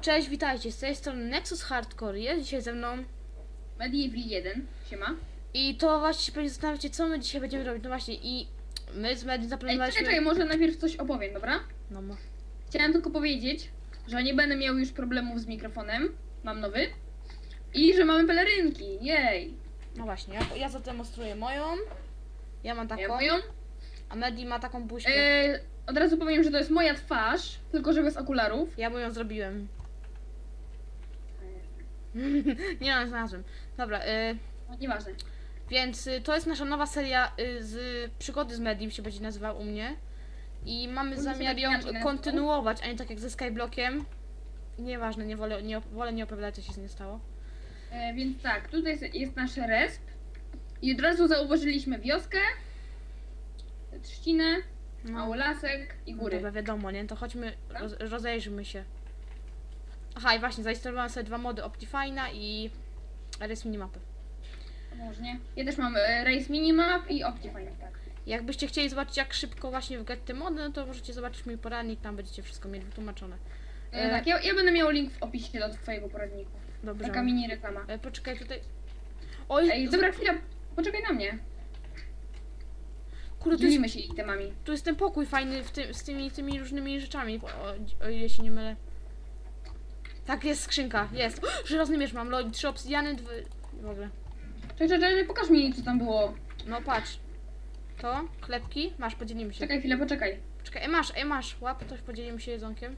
Cześć, witajcie, z tej strony Nexus Hardcore, jest dzisiaj ze mną Medieval 1, siema. i to właśnie się pewnie zastanawiacie, co my dzisiaj będziemy robić, no właśnie i my z Medi Ej, zaplanowaliśmy... czekaj, czekaj, może najpierw coś opowiem, dobra? No, mo- Chciałem tylko powiedzieć, że nie będę miał już problemów z mikrofonem, mam nowy. I że mamy pelerynki, jej. No właśnie, ja, ja zademonstruję moją, ja mam taką, Ja moją. a Medi ma taką buźkę, E, od razu powiem, że to jest moja twarz, tylko że bez okularów. ja mu ją zrobiłem. Nie no, znalazłem. Dobra, y, No, nieważne. więc y, to jest nasza nowa seria y, z przygody z Medim się będzie nazywała u mnie i mamy Będzie zamiar ją inaczej nazywał? kontynuować, a nie tak jak ze Skyblockiem. Nieważne, nie wolę, nie, wolę nie opowiadać, co się z nie stało. E, więc tak, tutaj jest, jest nasz resp. I od razu zauważyliśmy wioskę, trzcinę, mały lasek i góry. Dobra, wiadomo, nie? To chodźmy, roz, rozejrzymy się. Aha, i właśnie, zainstalowałem sobie dwa mody Optifine'a i RS Minimapy. Może nie? Ja też mam e, Race Minimap i Optifine, tak. Jakbyście chcieli zobaczyć, jak szybko właśnie wgrać te mody, no to możecie zobaczyć mój poradnik, tam będziecie wszystko mieli wytłumaczone. E, E, tak, ja, ja będę miał link w opisie do twojego poradniku. Dobrze. Taka mini reklama. E, poczekaj tutaj. Oj, Ej, dobra chwila, poczekaj na mnie. kurde, tu jest, się itemami. tu jest ten pokój fajny w tym, z tymi, tymi różnymi rzeczami, o, o ile się nie mylę. Tak, jest skrzynka, jest. Żelazny miecz mam, lol, trzy obsydiany, dwy... w ogóle. Czekaj, czekaj, czekaj, pokaż mi co tam było. No patrz. To, chlebki, masz, podzielimy się. Czekaj chwilę, poczekaj. Czekaj, e, masz, e, masz, łap, to podzielimy się jedzonkiem.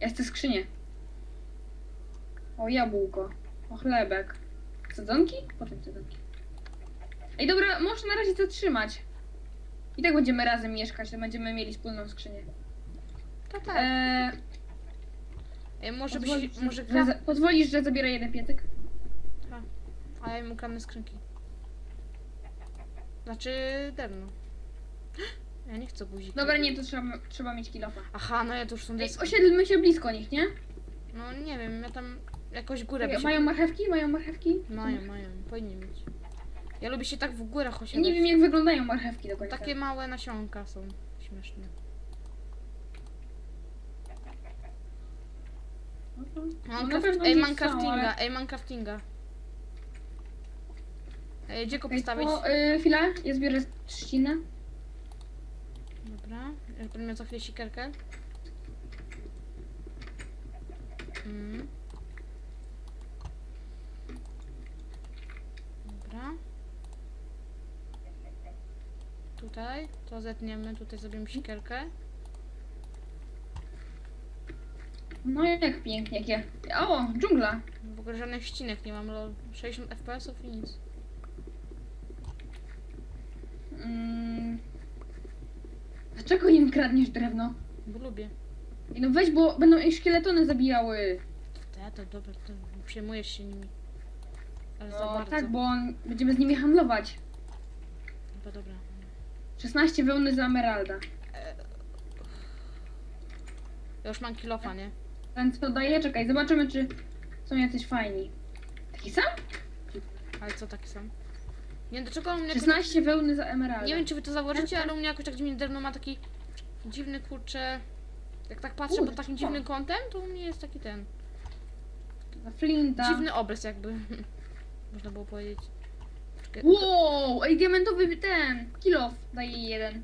Ja chcę skrzynię. O, jabłko. O, chlebek. Sadzonki? Potem sadzonki. Ej, dobra, możesz na razie zatrzymać. I tak będziemy razem mieszkać, to będziemy mieli wspólną skrzynię. Tak, tak. Eee, E, może byś, pozwolisz, może że, gra... za- pozwolisz, że zabiorę jeden piecyk? A ja mu kradnę skrzynki. Znaczy, drewno. Ja nie chcę guzik. Dobra, nie, to trzeba, trzeba mieć kilofa. Aha, no ja to już są Ej, deski. osiedlmy się blisko nich, nie? No nie wiem, ja tam jakoś górę by się... Mają marchewki? Mają marchewki? Mają, mają, powinni mieć. Ja lubię się tak w górach Ja osiadać. nie wiem jak wyglądają marchewki do końca. Takie małe nasionka są śmieszne. Mam na pewno ej, gdzieś mam są, craftinga, ale- ej, mam craftinga. Ej, gdzie go Ej, postawić? y, chwila, ja zbiorę trzcinę. Dobra, będę miał za chwilę sikerkę. Mm. Dobra. Tutaj, to zetniemy, tutaj zrobimy sikerkę. No jak pięknie, jakie. O, dżungla. W ogóle żadnych ścinek nie mam, lol. 60 fps-ów i nic. Mm. Dlaczego im kradniesz drewno? Bo lubię. Ej, no weź, bo będą ich szkieletony zabijały. Te, to dobra, to przejmujesz się nimi. Ale No tak, bo on, będziemy z nimi handlować. Dobra, dobra. 16 wełny za emeralda. Ja już mam kilofa, nie? Ten co daje, czekaj, zobaczymy czy są jacyś fajni. Taki sam? Ale co taki sam? Nie do czego mnie... 16 wełny za emeralda. Nie wiem, czy wy to założycie, ale u mnie jakoś tak dziwnie drewno ma taki dziwny, kurczę... Jak tak patrzę Kurde, pod takim co? dziwnym kątem, to u mnie jest taki ten... Flinta. Dziwny obraz jakby. Można było powiedzieć. Czekaj, Wow, ej, diamentowy ten, kilof daje jeden.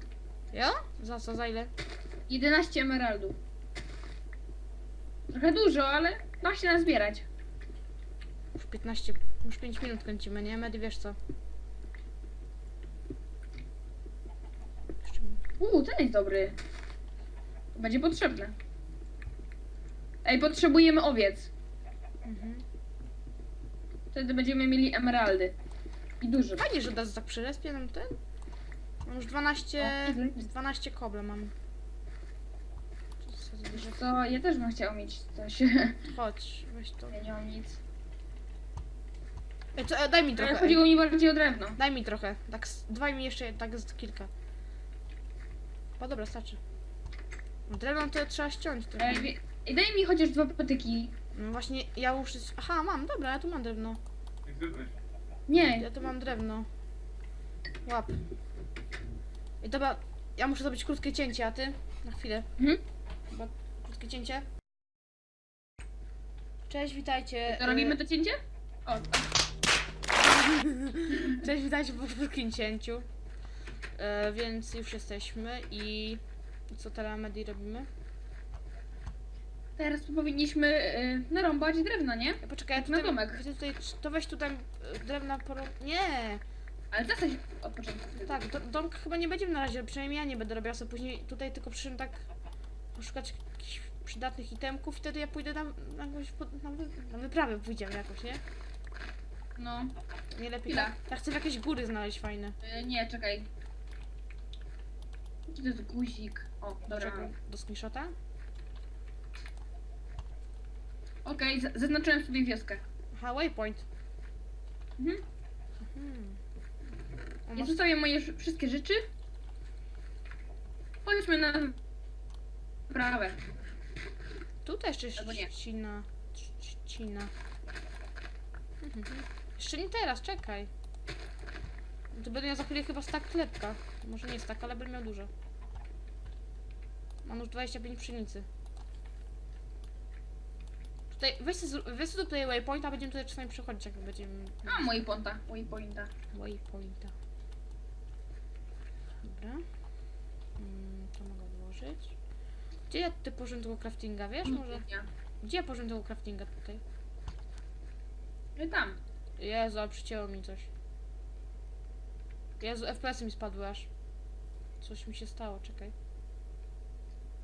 Ja? Za co, za ile? 11 emeraldów. Trochę dużo, ale da się nazbierać. Już 15, już 5 minut kręcimy, nie? Medy, wiesz co? Jeszcze mi- Uuu, ten jest dobry. To będzie potrzebne. Ej, potrzebujemy owiec. Mhm. Wtedy będziemy mieli emeraldy. I dużo. Fajnie, że da tak przy respie nam ten. Mam już 12, O, mhm. 12 koble mam. To jest za dużo. To ja też bym chciał mieć coś. Chodź, weź to. Ja nie mam nic. Ej, co, e, daj mi Ale trochę. Ej. chodziło mi bardziej o drewno. Daj mi trochę. Tak, z- dawaj mi jeszcze tak z kilka. O dobra, starczy. No drewno to trzeba ściąć trochę. Ej, wie- ej, daj mi chociaż dwa patyki. No właśnie, ja już... Aha, mam, dobra, ja tu mam drewno. Nie, Ja tu mam drewno. Łap. I dobra, ja muszę zrobić krótkie cięcie, a ty? Na chwilę. Mhm. Chyba krótkie cięcie. Cześć, witajcie. to robimy y, to cięcie? O. Cześć, witajcie po krótkim cięciu. E, więc już jesteśmy i co teraz Medi robimy? Teraz powinniśmy y, narąbać drewno, nie? Ja poczekaj, ja Na tutaj, domek. tutaj, to weź tutaj e, drewna poro... Nie! Ale zasadź od początku. Tak, do, domka chyba nie będziemy na razie, przynajmniej ja nie będę robiła sobie później tutaj tylko przyszedłem tak poszukać jakichś przydatnych itemków i wtedy ja pójdę na, na, jakąś pod- na, wy, na wyprawę pójdziemy jakoś, nie? No. Nie lepiej Chwila. tak. Ja chcę jakieś góry znaleźć fajne. Y, nie, czekaj. Jaki to jest guzik? O, dobra. Czekaj, do screenshota? Okej, z- zaznaczyłem sobie wioskę. Aha, waypoint. Mhm. O, Ja masz- zostawiam moje ż- wszystkie rzeczy. Chodźmy na prawę. Tutaj jeszcze jest Albo nie. Trzcina. Mhm. Jeszcze nie teraz, czekaj. To będę miał za chwilę chyba stak chlebka. Może nie stak, ale będę miał dużo. Mam już 25 pszenicy. Tutaj, weź sobie, zrób- weź sobie tutaj waypointa, będziemy tutaj czasami przechodzić, jak będziemy... A, moi ponta, moi pointa. Waypointa. Dobra. Mm, to mogę włożyć. Gdzie ja tutaj położyłem tego craftinga, wiesz może? Gdzie ja położyłem tego craftinga tutaj? No i tam. Jezu, a przycięło mi coś. Jezu, FPS-y mi spadły aż. Coś mi się stało, czekaj.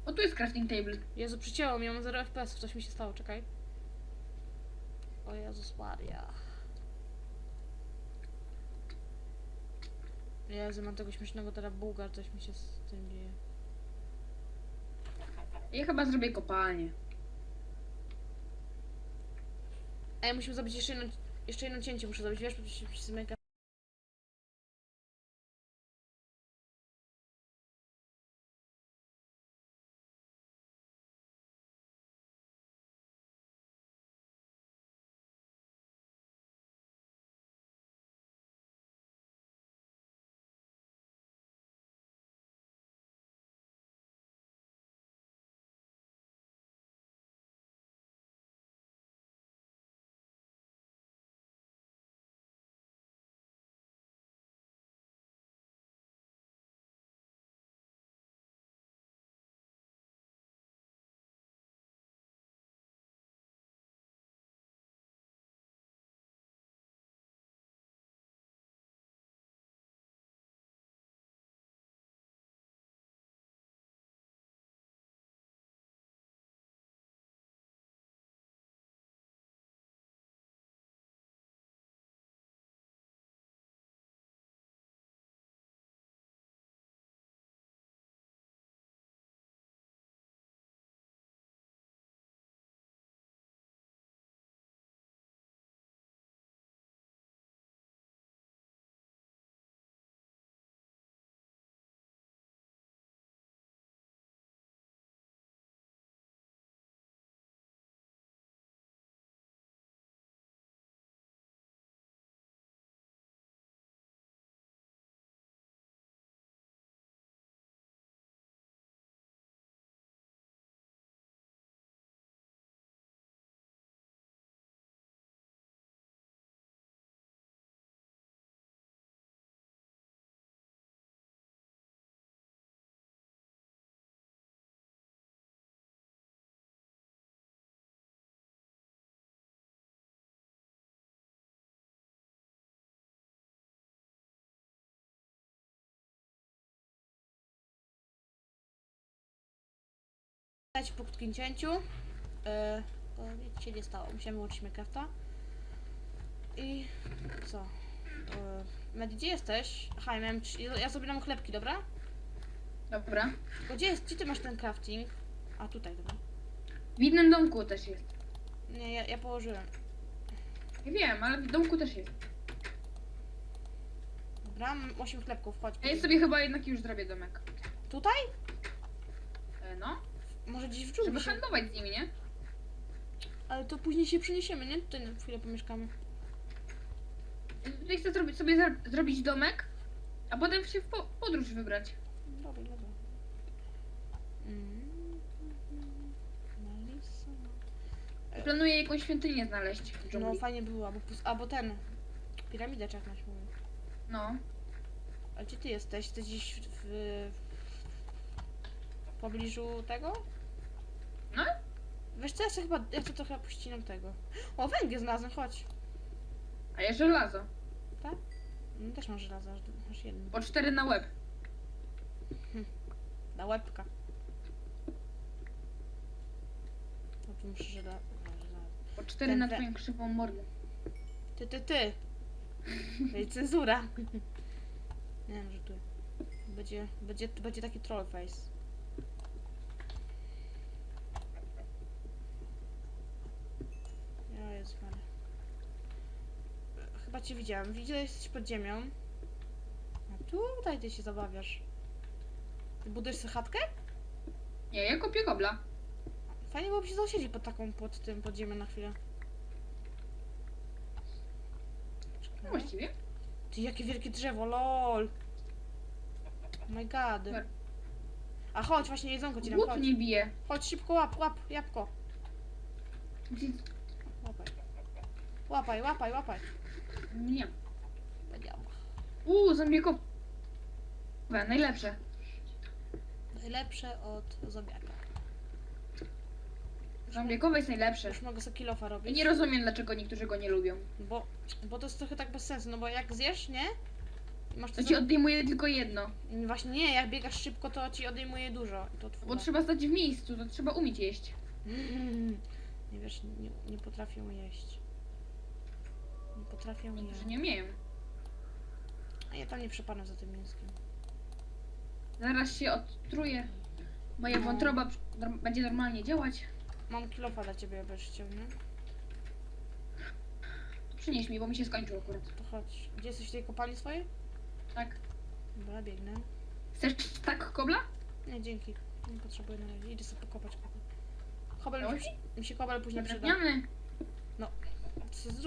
O, tu jest crafting table. Jezu, przycięło mi, ja mam 0 FPS, coś mi się stało, czekaj. Jezus Maria. Jezu, mam tego śmiesznego teraz buga, coś mi się z tym dzieje. Ja chyba zrobię kopalnię. Ej, musimy zrobić jeszcze jedno, jeszcze jedno cięcie, muszę zrobić, wiesz, bo się zmyka. Dać po krótkim cięciu. Yy, bo nic się nie stało. Musiałem wyłączyć Minecrafta. I co? Yy, Medi, gdzie jesteś? Aha, ja, miałem, trzy- ja sobie dam chlebki, dobra? Dobra. Tylko gdzie, jest, gdzie ty masz ten crafting? A tutaj, dobra. W innym domku też jest. Nie, ja, ja położyłem. Ja wiem, ale w domku też jest. Dobra, mam 8 chlebków, chodź. Ja sobie chyba jednak już zrobię domek. Tutaj? E, no. Może gdzieś w Żeby dżungli się... handlować z nimi, nie? Ale to później się przeniesiemy, nie? Tutaj na chwilę pomieszkamy. Tutaj chcę zrobić, sobie zar- zrobić domek, a potem się w po- podróż wybrać. Dobra, dobra. Mm. Planuję jakąś świątynię znaleźć w No dżungli. fajnie było, albo, pus- albo ten. Piramidę masz mówił. No. A gdzie ty jesteś? Jesteś gdzieś w, w, w pobliżu tego? No. Wiesz co, ja chyba, ja to trochę puścinam tego. O, węgiel znalazłem, chodź. A ja żelazo. No, też masz żelazo, aż- masz jedno. Po cztery na łeb. Na łebka. No tu muszę żela... no, żela... Po cztery Ten na we- twoją krzywą mordę. Ty, ty, ty! Jest cenzura. Nie wiem, że tu będzie, będzie, będzie taki troll face. Ja jest Maria. Chyba cię widziałam. Widziałeś, jesteś pod ziemią. A tutaj ty się zabawiasz. Ty budujesz sobie chatkę? Nie, ja kopię kobla. Fajnie byłoby się zasiedzieć pod taką, pod tym, pod ziemią na chwilę. No Czekaj. właściwie. Ty, jakie wielkie drzewo, lol. Oh my god. Dobra. A chodź, właśnie jedzonko ci dam, Głód chodź. nie bije. Chodź szybko, łap, łap, jabłko. Łapaj. Łapaj, łapaj, łapaj. Nie. Uuu, zombiekowe. Najlepsze. Najlepsze od zombiaka. Zombiekowe jest najlepsze. Już mogę sobie kilofa robić. nie rozumiem, dlaczego niektórzy go nie lubią. Bo, bo to jest trochę tak bez sensu, no bo jak zjesz, nie? I Masz to ci odejmuje tylko jedno. Właśnie nie, jak biegasz szybko, to ci odejmuje dużo. I To Bo trzeba stać w miejscu, to trzeba umieć jeść. Nie wiesz, nie, nie potrafią jeść. Nie potrafią Niektórzy jeść. nie umieją. A ja tam nie przepadam za tym mięskiem. Zaraz się odtruje. Moja No. wątroba norm- będzie normalnie działać. Mam kilofa dla ciebie, jakbyś chciał, nie? Przynieś mi, bo mi się skończył akurat. To chodź. Gdzie jesteś w tej kopalni swojej? Tak. Dobra, biegnę. Chcesz tak kobla? Nie, dzięki. Nie potrzebuję na razie. Idę sobie pokopać kobel. Kobel mi, się- mi się kobel później przyda. Drewniany.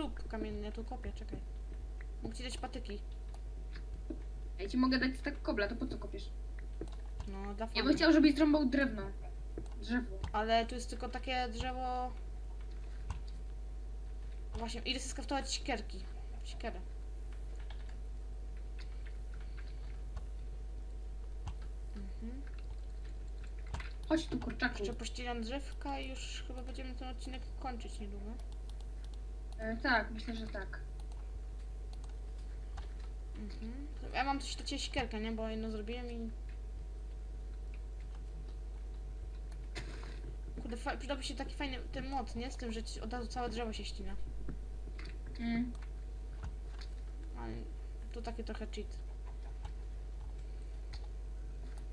Zrób kamienny, ja tu kopię, czekaj. Mógł ci dać patyki. Ja ci mogę dać tak kobla, to po co kopiesz? No, dla Ja fanu. bym chciał, żebyś zrąbał drewno. Drzewo. Ale tu jest tylko takie drzewo... Właśnie, idę sobie skraftować siekierki. Siekierę. Mhm. Chodź tu, kurczaku. Jeszcze pościeram drzewka i już chyba będziemy ten odcinek kończyć niedługo. E, tak, myślę, że tak. Mhm. Ja mam też do ciebie siekierkę, nie? Bo jedno zrobiłem i... Kurde, fa- przydałby się taki fajny ten mod, nie? Z tym, że ci od razu całe drzewo się ścina. Mm. Ale to taki trochę cheat.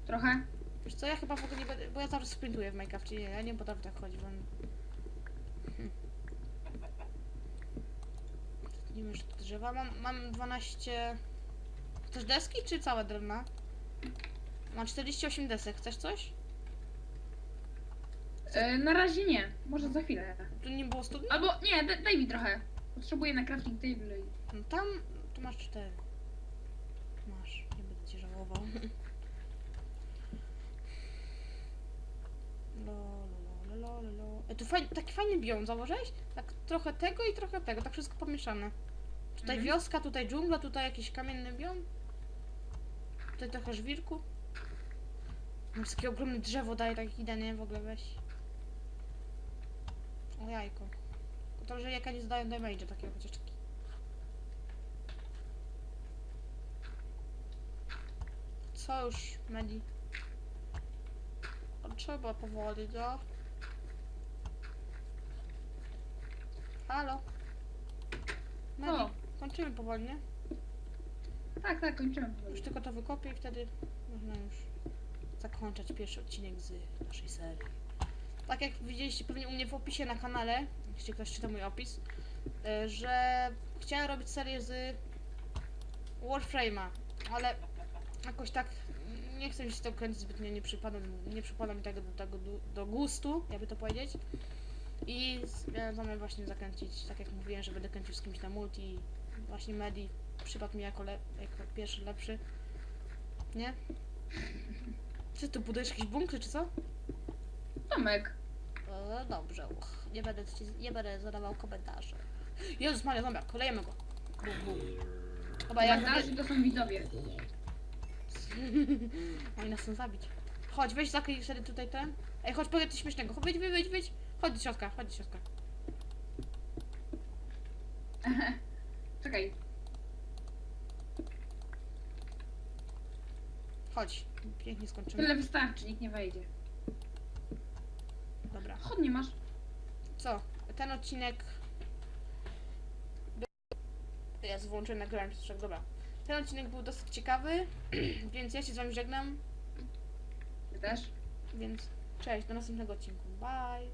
Trochę? Wiesz co, ja chyba w ogóle nie będę, bo ja zawsze sprintuję w Minecrafcie, ja nie potrafię tak chodzić, bo... Hmm. Nie wiem, czy to drzewa, mam, mam 12... Chcesz deski, czy całe drewna? Mam 48 desek, chcesz coś? E, na razie nie. Może za chwilę. Tu nie było studni? Albo nie, da, daj mi trochę. Potrzebuję na crafting table i... No tam, tu masz 4. Masz, nie będę cię żałował. Lo, lo, lo, lo, lo, lo. E, tu fajny, taki fajny biom, założyłeś? Tak trochę tego i trochę tego, tak wszystko pomieszane. Tutaj Mhm. wioska, tutaj dżungla, tutaj jakiś kamienny biom. Tutaj trochę żwirku. Takie ogromne drzewo daje, tak idę, nie? W ogóle weź. O jajko. To, że jaka nie zdają damage'a takiego chociaż taki. Co już, Medi? O, Trzeba powoli, no. Halo? Medi, O. kończymy powoli, nie? Tak, tak, kończymy. Już tylko to wykopię i wtedy można już zakończyć pierwszy odcinek z naszej serii. Tak jak widzieliście pewnie u mnie w opisie na kanale, jeśli ktoś czyta mój opis, y, że chciałem robić serię z Warframe'a, ale jakoś tak nie chcę mi się to kręcić zbytnio, nie przypada, nie przypada mi tego do, tego do, do gustu, jakby to powiedzieć. I miałem zamiar właśnie zakręcić, tak jak mówiłem, że będę kręcił z kimś na multi, właśnie Medi przypadł mi jako, le- jako pierwszy lepszy. Nie? Czy tu budujesz jakieś bunkry, czy co? Tomek. E, dobrze, uch, nie będę, ci, nie będę zadawał komentarzy. Jezus Maria, dobra, kolejemy go. Bum, bum. Chyba jak... Dalszy to są widzowie. Oni nas chcą zabić. Chodź, weź zakryj sobie tutaj ten. Ej, chodź, powiedz coś śmiesznego. Chodź, wyjdź, wyjdź, wyjdź. Chodź do środka, chodź do środka. Czekaj. Chodź. Pięknie skończymy. Tyle wystarczy, nikt nie wejdzie. Dobra. Chodnie masz. Co? Ten odcinek... był- Jest włączony nagrałem przez trzech, dobra. Ten odcinek był dosyć ciekawy, więc ja się z wami żegnam. Ty też? Więc cześć, do następnego odcinku. Bye!